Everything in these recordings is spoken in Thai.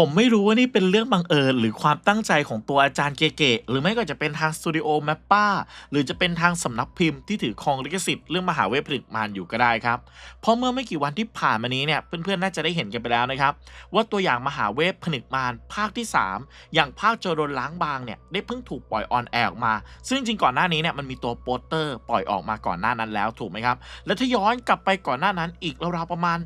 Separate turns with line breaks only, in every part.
ผมไม่รู้ว่านี่เป็นเรื่องบังเอิญหรือความตั้งใจของตัวอาจารย์เกๆหรือไม่ก็จะเป็นทางสตูดิโอแมปป้าหรือจะเป็นทางสำนักพิมพ์ที่ถือครองลิขสิทธิ์เรื่องมหาเวทผลิตมารอยู่ก็ได้ครับเพราะเมื่อไม่กี่วันที่ผ่านมานี้เนี่ยเพื่อนๆน่าจะได้เห็นกันไปแล้วนะครับ ว่าตัวอย่างมหาเวทผนึกมารภาคที่ 3 อย่างภาคโจโดนล้างบางเนี่ยได้เพิ่งถูกปล่อยออนแอร์ออกมา ซึ่งจริงก่อนหน้านี้เนี่ยมันมีตัวโปสเตอร์ปล่อยออกมาก่อนหน้านั้นแล้วถูกไหมครับและถ้าย้อนกลับไปก่อนหน้านั้นอีกราวๆประมาณ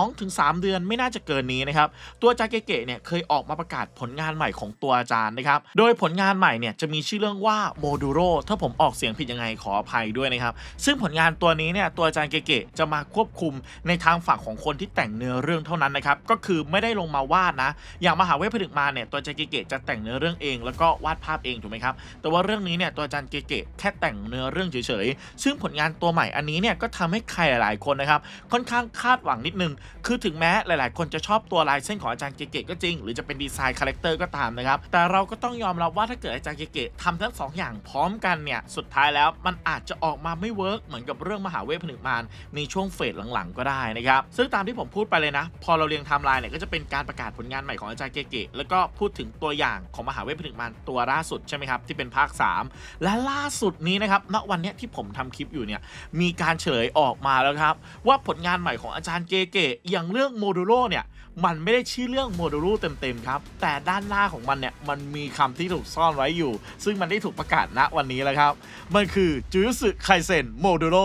2-3 เดือนไม่น่าจะเกินนี้นะครับตัวอาจารย์เก๋ๆเนี่ยเคยออกมาประกาศผลงานใหม่ของตัวอาจารย์นะครับ โดยผลงานใหม่เนี่ยจะมีชื่อเรื่องว่าโมดูโรถ้าผมออกเสียงผิดยังไงขออภัยด้วยนะครับ ซึ่งผลงานตัวนี้เนี่ยตัวอาจารย์เก๋จะมาควบคุมในทางฝั่งของคนที่แต่งเนื้อเรื่องเท่านั้นนะครับก็คือไม่ได้ลงมาวาดนะ อย่างมหาเวทผลึกมาเนี่ยตัวอาจารย์เก๋จะแต่งเนื้อเรื่องเอง แล้วก็วาดภาพเองถูกไหมครับแต่ว่าเรื่องนี้เนี่ยตัวอาจารย์เก๋แค่แต่งเนื้อเรื่องเฉยๆซึ่งผลงานตัวใหม่อันนี้เนี่ยก็ทำให้ใครหลายๆคนนะครับค่อนข้างคาดหวังนิดนึงคือถึงแม้หลาย ๆ คนจะชอบตัวลายเส้นของอาจารย์เก๋ก็จริง หรือจะเป็นดีไซน์คาแรคเตอร์ก็ตามนะครับ แต่เราก็ต้องยอมรับว่าถ้าเกิดอาจารย์เก๋ๆทำทั้งสองอย่างพร้อมกันเนี่ย สุดท้ายแล้วมันอาจจะออกมาไม่เวิร์กเหมือนกับเรื่องมหาเวทผนึกมารในช่วงเฟสหลังๆ ก็ได้นะครับ ซึ่งตามที่ผมพูดไปเลยนะ พอเราเรียงไทม์ไลน์เนี่ยก็จะเป็นการประกาศผลงานใหม่ของอาจารย์เก๋ๆแล้วก็พูดถึงตัวอย่างของมหาเวทผนึกมารตัวล่าสุดใช่ไหมครับที่เป็นภาค 3 และล่าสุดนี้นะครับณวันนี้ที่ผมทำคลิปอยู่เนี่ยมีการเฉลยออกมาแล้วครับว่าผลงานใหม่ของอาจารย์เก๋ๆอย่างเรื่องโมดูโรเนี่ย มันไม่ได้ชื่อเรื่องโมดูลูเต็มๆครับ แต่ด้านหน้าของมันเนี่ยมันมีคำที่ถูกซ่อนไว้อยู่ ซึ่งมันได้ถูกประกาศณวันนี้แล้วครับ มันคือจูยุสึไคเซนโมดูโล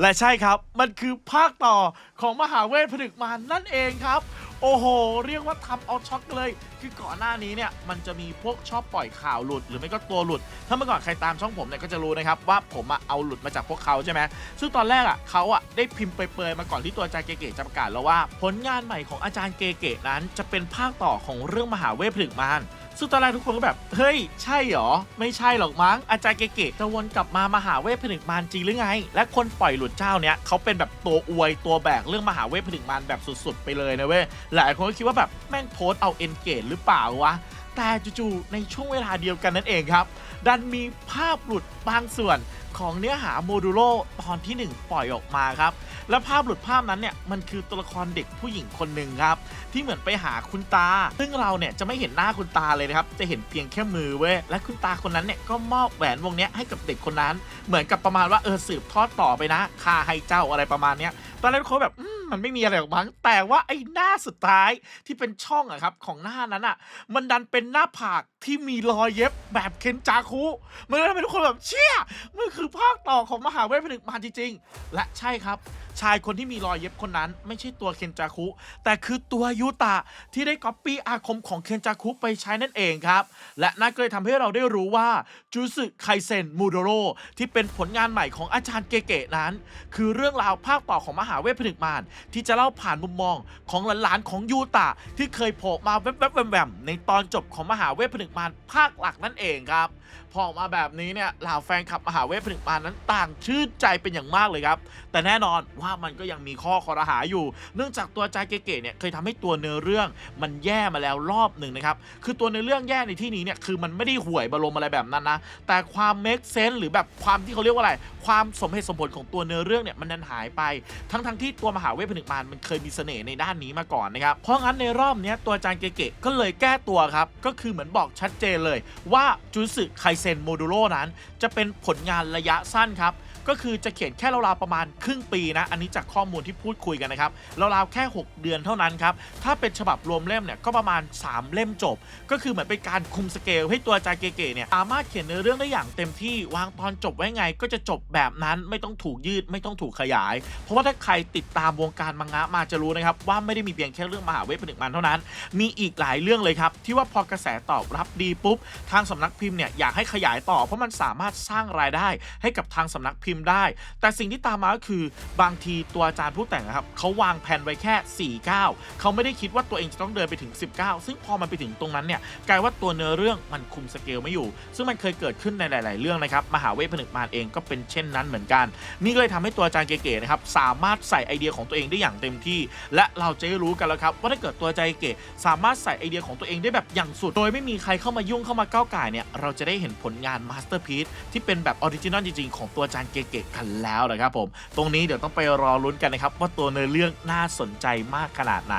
และใช่ครับ มันคือภาคต่อของมหาเวทผลึกมารนั่นเองครับ โอ้โห เรียกว่าทำเอาช็อกเลย คือก่อนหน้านี้เนี่ยมันจะมีพวกชอบปล่อยข่าวหลุดหรือไม่ก็ตัวหลุด ถ้าเมื่อก่อนใครตามช่องผมเนี่ยก็จะรู้นะครับว่าผมอะเอาหลุดมาจากพวกเขาใช่ไหมซึ่งตอนแรกอะเขาอะได้พิมพ์เปรยๆมาก่อนที่ตัวอาจารย์เก๋ๆจะประกาศแล้วว่า ผลงานใหม่ของอาจารย์เก๋ๆนั้น จะเป็นภาคต่อของเรื่องมหาเวทผลึกมาร ซึ่งตอนแรกทุกคนก็แบบ เฮ้ย ใช่หรอ ไม่ใช่หรอกมั้ง อาจารย์เก๋ๆจะวนกลับมามหาเวทผลึกมารจริงหรือไง และคนปล่อยหลุดเจ้าเนี้ยเขาเป็นแบบตัวอวยตัวแบกเรื่องมหาเวทผลึกมารแบบสุดๆ ไปเลยนะเว้ย หลายคนก็คิดว่าแบบแม่งโพสต์เอาเอนเกจหรือเปล่าวะ แต่จู่ๆในช่วงเวลาเดียวกันนั่นเองครับ ดันมีภาพหลุดบางส่วนของเนื้อหาโมดูโลตอนที่ 1 ปล่อยออกมาครับ และภาพหลุดภาพนั้นเนี่ยมันคือตัวละครเด็กผู้หญิงคนหนึ่งครับ ที่เหมือนไปหาคุณตา ซึ่งเราเนี่ยจะไม่เห็นหน้าคุณตาเลยนะครับ จะเห็นเพียงแค่มือเว้ยและคุณตาคนนั้นเนี่ยก็มอบแหวนวงนี้ให้กับเด็กคนนั้น เหมือนกับประมาณว่าเออสืบทอดต่อไปนะคาให้เจ้าอะไรประมาณเนี้ยตอนแรกเขาแบบมันไม่มีอะไรหรอกมั้งแต่ว่าไอ้หน้าสุดท้ายที่เป็นช่องอะครับของหน้านั้นอะมันดันเป็นหน้าผากที่มีรอยเย็บแบบเคนจาคุมันเลยทำให้ทุกคนแบบเชี่ยมันคือภาคต่อของมหาเวทผนึกมารจริงๆ และใช่ครับชายคนที่มีรอยเย็บคนนั้น ไม่ใช่ตัวเคนจาคุ แต่คือตัวยูตะที่ได้ก๊อปปี้อาคมของเคนจาคุไปใช้นั่นเองครับ และนั่นก็เลยทำให้เราได้รู้ว่าจูสึไคเซนมูโดโรที่เป็นผลงานใหม่ของอาจารย์เก๋ๆนั้น คือเรื่องราวภาคต่อของมหาเวทผนึกมารที่จะเล่าผ่านมุมมองของหลานๆของยูตะที่เคยโผล่มาแวบๆแวมๆในตอนจบของมหาเวทผนึกมารภาคหลักนั่นเองครับพอออกมาแบบนี้เนี่ยเหล่าแฟนคลับมหาเวทผนึกมารนั้นต่างชื่นใจเป็นอย่างมากเลยครับ แต่แน่นอนวามันก็ยังมีข้อคอรหาอยู่ เนื่องจากตัวอาจาร์เก๋ๆเนี่ยเคยทำให้ตัวเนื้อเรื่องมันแย่มาแล้วรอบหนึ่งนะครับคือตัวเนื้อเรื่องแย่ในที่นี้เนี่ยคือมันไม่ได้ห่วยบรมอะไรแบบนั้นนะแต่ความเมคเซน s ์หรือแบบความที่เขาเรียกว่าอะไร ความสมเหตุสมผลของตัวเนื้อเรื่องเนี่ยมันนันหายไป ทั้งๆที่ตัวมหาเวทผนึกมารมันเคยมีเสน่ห์ในด้านนี้มาก่อนนะครับเพราะงั้นในรอบนี้ตัวจาร์เก๋ๆก็เลยแก้ตัวครับก็คือเหมือนบอกชัดเจนเลย ว่าจูสึไคเซนโมดูโรนั้น จะเป็นผลงานระยะสั้นครับ ก็คือจะเขียนแค่ราวๆประมาณครึ่งปีนะ อันนี้จากข้อมูลที่พูดคุยกันนะครับราวๆแค่ 6 เดือนเท่านั้นครับ ถ้าเป็นฉบับรวมเล่มเนี่ยก็ประมาณ 3 เล่มจบ ก็คือเหมือนเป็นการคุมสเกลให้ตัวจาเก๋ๆเนี่ยสามารถเขียนเนื้อเรื่องได้อย่างเต็มที่วางตอนจบไว้ไง ก็จะจบแบบนั้นไม่ต้องถูกยืดไม่ต้องถูกขยาย เพราะว่าถ้าใครติดตามวงการมังงะมาจะรู้นะครับว่าไม่ได้มีเพียงแค่เรื่องมหาเวทผนึกมารเท่านั้น มีอีกหลายเรื่องเลยครับที่ว่าพอกระแสตอบรับดีปุ๊บทางสำนักพิมพ์เนี่ยอยากให้ขยายต่อเพราะมันสามารถสร้างรายได้ให้กับทางสำนักพิมพ์ได้ แต่สิ่งที่ตามมาก็คือบางทีตัวอาจารย์ผู้แต่งอะครับเขาวางแผนไว้แค่ 4 9 เขาไม่ได้คิดว่าตัวเองจะต้องเดินไปถึง 19 ซึ่งพอมันไปถึงตรงนั้นเนี่ยกลายว่าตัวเนื้อเรื่องมันคุมสเกลไม่อยู่ ซึ่งมันเคยเกิดขึ้นในหลาย ๆ เรื่องนะครับมหาเวทผนึกมารเองก็เป็นเช่นนั้นเหมือนกัน นี่ก็เลยทำให้ตัวอาจารย์เก๋ๆนะครับสามารถใส่ไอเดียของตัวเองได้อย่างเต็มที่ และเราจะได้รู้กันแล้วครับว่าถ้าเกิดตัวอาจารย์เก๋สามารถใส่ไอเดียของตัวเองได้แบบอย่างสุด โดยไม่มีใครเข้ามายุ่งเข้ามาก้าวไก่เนี่ยเราจะได้เห็นผลงานมาสเตอร์พี e ที่เป็นแบบออริจินอลจริง ๆ ของตัวอาจารย์เเกะกันแล้วนะครับผม ตรงนี้เดี๋ยวต้องไปรอลุ้นกันนะครับว่าตัวเนื้อเรื่องน่าสนใจมากขนาดไหน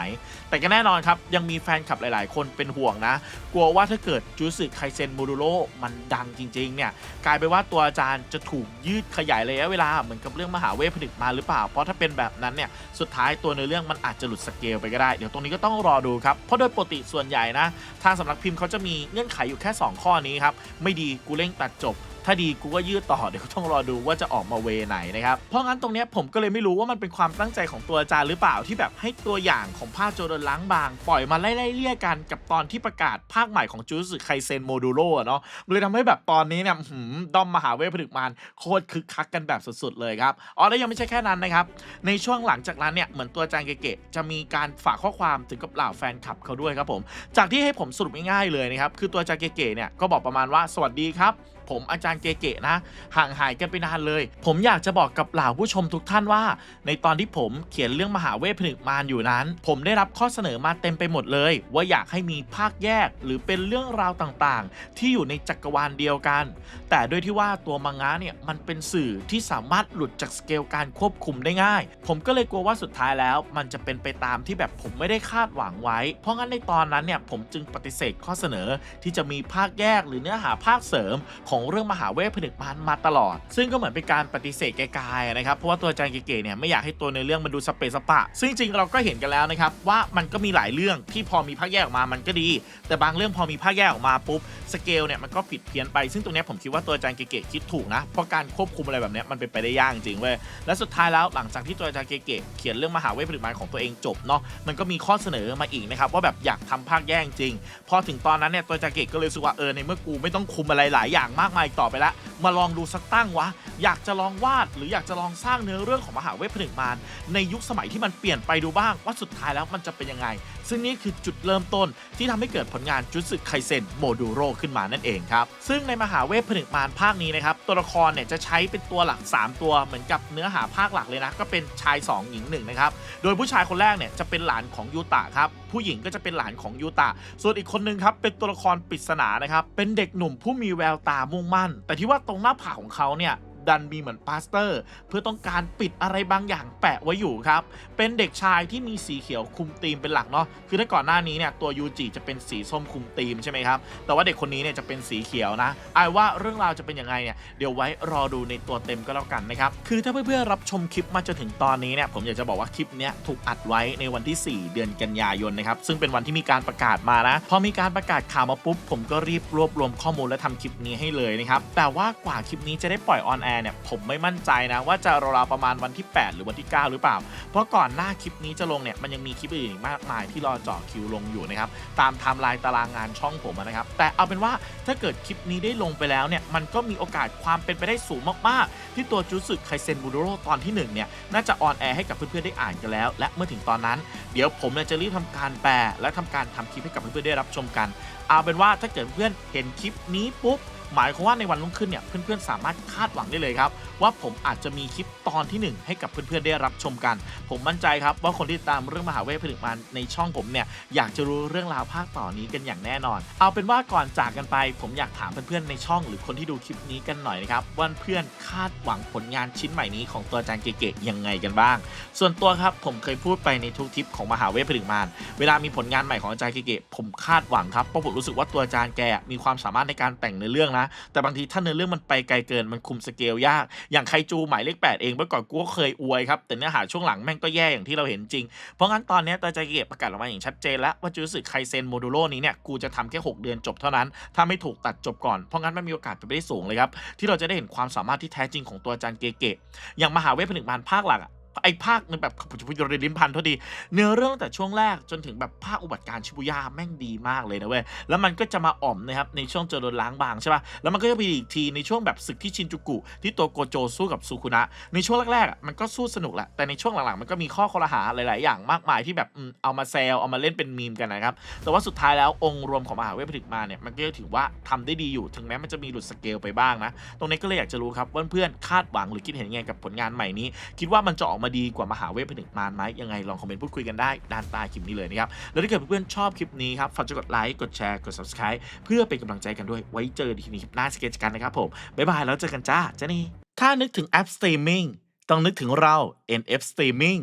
แต่ก็แน่นอนครับยังมีแฟนคลับหลาย ๆ คนเป็นห่วงนะ กลัวว่าถ้าเกิดจูสึไคเซนโมดูโรมันดังจริง ๆ เนี่ย กลายเป็นว่าตัวอาจารย์จะถูกยืดขยายระยะเวลาเหมือนกับเรื่องมหาเวทผลิตมาหรือเปล่า เพราะถ้าเป็นแบบนั้นเนี่ยสุดท้ายตัวเนื้อเรื่องมันอาจจะหลุดสเกลไปก็ได้ เดี๋ยวตรงนี้ก็ต้องรอดูครับ เพราะโดยปกติส่วนใหญ่นะ ทางสำนักพิมพ์เขาจะมีเงื่อนไขอยู่แค่ 2 ข้อนี้ครับ ไม่ดีกูเร่งตัดจบ ถ้าดีกูก็ยืดต่อเดี๋ยวต้องรอดูว่าจะออกมาเวไหนนะครับเพราะงั้นตรงนี้ผมก็เลยไม่รู้ว่ามันเป็นความตั้งใจของตัวอาจารย์หรือเปล่าที่แบบให้ตัวอย่างของภาคโจโดนล้างบาง ปล่อยมาไล่ๆเลี่ยกันกับตอนที่ประกาศภาคใหม่ของจูสึไคเซนโมดูโรเนาะเลยทำให้แบบตอนนี้เนี่ยหืมดอมมหาเวทผลึกมารโคตรคึกคักกันแบบสุดๆเลยครับอ๋อแล้วยังไม่ใช่แค่นั้นนะครับในช่วงหลังจากนั้นเนี่ยเหมือนตัวอาจารย์เกะจะมีการฝากข้อความถึงกับเหล่าแฟนคลับเขาด้วยครับผม จากที่ให้ผมสรุปง่ายๆเลยนะครับคือตัวอาจารย์เกะเนี่ยก็บอกประมาณว่าสวัสดีครับ ผมอาจารย์เกะๆนะ ห่างหายกันไปนานเลย ผมอยากจะบอกกับเหล่าผู้ชมทุกท่านว่า ในตอนที่ผมเขียนเรื่องมหาเวทผนึกมารอยู่นั้น ผมได้รับข้อเสนอมาเต็มไปหมดเลย ว่าอยากให้มีภาคแยกหรือเป็นเรื่องราวต่างๆ ที่อยู่ในจักรวาลเดียวกัน แต่ด้วยที่ว่าตัวมังงะเนี่ยมันเป็นสื่อที่สามารถหลุดจากสเกลการควบคุมได้ง่าย ผมก็เลยกลัวว่าสุดท้ายแล้ว มันจะเป็นไปตามที่แบบผมไม่ได้คาดหวังไว้ เพราะงั้นในตอนนั้นเนี่ยผมจึงปฏิเสธข้อเสนอที่จะมีภาคแยกหรือเนื้อหาภาคเสริมของของเรื่องมหาเวทผนึกมารมาตลอด ซึ่งก็เหมือนเป็นการปฏิเสธไกลๆนะครับเพราะว่าตัวอาจารย์เก๋ๆเนี่ยไม่อยากให้ตัวในเรื่องมันดูสเปซสปะ ซึ่งจริงเราก็เห็นกันแล้วนะครับว่ามันก็มีหลายเรื่องที่พอมีภาคแยกออกมามันก็ดี แต่บางเรื่องพอมีภาคแยกออกมาปุ๊บสเกลเนี่ยมันก็ผิดเพี้ยนไป ซึ่งตรงนี้ผมคิดว่าตัวอาจารย์เก๋ๆคิดถูกนะเพราะการควบคุมอะไรแบบนี้มันเป็นไปได้ยากจริงเว้ยและสุดท้ายแล้วหลังจากที่ตัวอาจารย์เก๋ๆเขียนเรื่องมหาเวทผลิตมารของตัวเองจบเนาะมันก็มีข้อเสนอมาอีกนะครับว่าแบบอยากทำภาคแยกจริง พอถึงตอนนั้นเนี่ยตัวอาจารย์เก๋ก็เลยรู้สึกว่าเออในเมื่อกูไม่ต้องคุมอะไรหลายอย่างมากมายอีกต่อไปละ มาลองดูสักตั้งวะ อยากจะลองวาดหรืออยากจะลองสร้างเนื้อเรื่องของมหาเวทผนึกมารในยุคสมัยที่มันเปลี่ยนไปดูบ้างว่าสุดท้ายแล้วมันจะเป็นยังไง ซึ่งนี่คือจุดเริ่มต้นที่ทำให้เกิดผลงานจุดสึกไคเซนโมดูโรขึ้นมานั่นเองครับ ซึ่งในมหาเวทผนึกมารภาคนี้นะครับตัวละครเนี่ยจะใช้เป็นตัวหลัก 3 ตัวเหมือนกับเนื้อหาภาคหลักเลยนะก็เป็นชาย 2 หญิง1นะครับโดยผู้ชายคนแรกเนี่ยจะเป็นหลานของยูตะครับผู้หญิงก็จะเป็นหลานของยูตะ ส่วนอีกคนนึงครับเป็นตัวละครปริศนานะครับ เป็นเด็กหนุ่มผู้มีแววตามุ่งมั่น แต่ที่ว่าตรงหน้าผากของเขาเนี่ย ดันมีเหมือนปาสเตอร์ เพื่อต้องการปิดอะไรบางอย่างแปะไว้อยู่ครับ เป็นเด็กชายที่มีสีเขียวคุมธีมเป็นหลักเนาะคือถ้าก่อนหน้านี้เนี่ยตัวยูจิจะเป็นสีส้มคุมธีมใช่ไหมครับแต่ว่าเด็กคนนี้เนี่ยจะเป็นสีเขียวนะอายว่าเรื่องราวจะเป็นยังไงเนี่ยเดี๋ยวไว้รอดูในตัวเต็มก็แล้วกันนะครับคือถ้าเพื่อนๆรับชมคลิปมาจนถึงตอนนี้เนี่ยผมอยากจะบอกว่าคลิปเนี้ยถูกอัดไว้ในวันที่ 4 เดือนกันยายนนะครับซึ่งเป็นวันที่มีการประกาศมานะพอมีการประกาศข่าวมาปุ๊บผมก็รีบรวบรวมข้อมูลและทำคลิปนี้ให้เลยนะครับแต่ว่ากว่าคลิปนี้จะได้ปล่อยออนแอร์เนี่ยผมไม่มั่นใจนะว่าจะราวๆประมาณวันที่ 8 หรือวันที่ 9 หรือเปล่า เพราะก่อนหน้าคลิปนี้จะลงเนี่ยมันยังมีคลิปอื่นอีกมากมายที่รอเจาะคิวลงอยู่นะครับตามไทม์ไลน์ตารางงานช่องผมนะครับ แต่เอาเป็นว่าถ้าเกิดคลิปนี้ได้ลงไปแล้วเนี่ยมันก็มีโอกาสความเป็นไปได้สูงมากๆ ที่ตัวจูสึไคเซนบูโดโรตอนที่หนึ่งเนี่ยน่าจะออนแอร์ให้กับเพื่อนๆได้อ่านกันแล้ว และเมื่อถึงตอนนั้น เดี๋ยวผมจะรีบทำการแปลและทำการทำคลิปให้กับเพื่อนๆได้รับชมกัน เอาเป็นว่าถ้าเกิดเพื่อนเห็นคลิปนี้ปุ๊บ หมายความว่าในวันรุ่งขึ้นเนี่ยเพื่อนๆสามารถคาดหวังได้เลยครับ ว่าผมอาจจะมีคลิปตอนที่หนึ่งให้กับเพื่อนๆได้รับชมกัน ผมมั่นใจครับว่าคนที่ตามเรื่องมหาเวทผลิตมารในช่องผมเนี่ยอยากจะรู้เรื่องราวภาคต่อนี้กันอย่างแน่นอน เอาเป็นว่าก่อนจากกันไป ผมอยากถามเพื่อนๆในช่องหรือคนที่ดูคลิปนี้กันหน่อยนะครับว่าเพื่อนคาดหวังผลงานชิ้นใหม่นี้ของตัวอาจารย์เก๋ๆยังไงกันบ้าง ส่วนตัวครับผมเคยพูดไปในทุกทิปของมหาเวทผลิตมารเวลามีผลงานใหม่ของอาจารย์เก๋ๆผมคาดหวังครับเพราะผมรู้สึกว่าตัวอาจารย์แกมีความสามารถในการแต่งเนื้อเรื่องนะ แต่บางทีถ้าเนื้อเรื่องมันไปไกลเกินมันคุมสเกลยาก อย่างไคจูหมายเลข8เองเมื่อก่อนกูก็เคยอวยครับ แต่เนื้อหาช่วงหลังแม่งก็แย่อย่างที่เราเห็นจริง เพราะงั้นตอนนี้ตัวใจเกะประกาศออกมาอย่างชัดเจนแล้วว่าจูสึไคเซนโมดูโรนี้เนี่ยกูจะทำแค่ 6 เดือนจบเท่านั้น ถ้าไม่ถูกตัดจบก่อน เพราะงั้นมันมีโอกาสเป็นไปได้สูงเลยครับที่เราจะได้เห็นความสามารถที่แท้จริงของตัวอาจารย์เกเกะอย่างมหาเวทผนึกมารภาคหลัก ไอ้ภาคในแบบพุทธริลิ้นพันเท่าดี เนื้อเรื่องตั้งแต่ช่วงแรกจนถึงแบบภาคอุบัติการชิบุย่าแม่งดีมากเลยนะเว้ย แล้วมันก็จะมาอ่อมนะครับในช่วงเจอโดนล้างบางใช่ป่ะ แล้วมันก็จะมีอีกทีในช่วงแบบศึกที่ชินจูกุ ที่ตัวโกโจสู้กับซูคุนะ ในช่วงแรกๆมันก็สู้สนุกแหละ แต่ในช่วงหลังๆมันก็มีข้อคอรหาหลาย ๆ อย่างมากมายที่แบบเอามาแซวเอามาเล่นเป็นมีมกันนะครับ แต่ว่าสุดท้ายแล้วองค์รวมของมหาเวทผลิตมาเนี่ยมันก็ถือว่าทำได้ดีอยู่ถึงแม้มันจะมีหลุดสเกลไปบ้างนะ ตรงนี้ก็เลยอยากจะรู้ครับเพื่อนๆคาดหวังหรือคิดเห็นยังไงกับผลงานใหม่นี้ คิดว่ามันจะออกมาดีกว่ามหาเวทผนึกมารไหมยังไงลองคอมเมนต์พูดคุยกันได้ด้านใต้คลิปนี้เลยนะครับแล้วถ้าเกิดเพื่อนๆชอบคลิปนี้ครับฝากกดไลค์กดแชร์กด subscribe เพื่อเป็นกำลังใจกันด้วยไว้เจอกันทีนี้คลิปหน้าสเก็ตกันนะครับผมบ๊ายบายแล้วเจอกันจ้าเจ้านี่ถ้านึกถึงแอปสตรีมมิ่งต้องนึกถึงเรา NF Streaming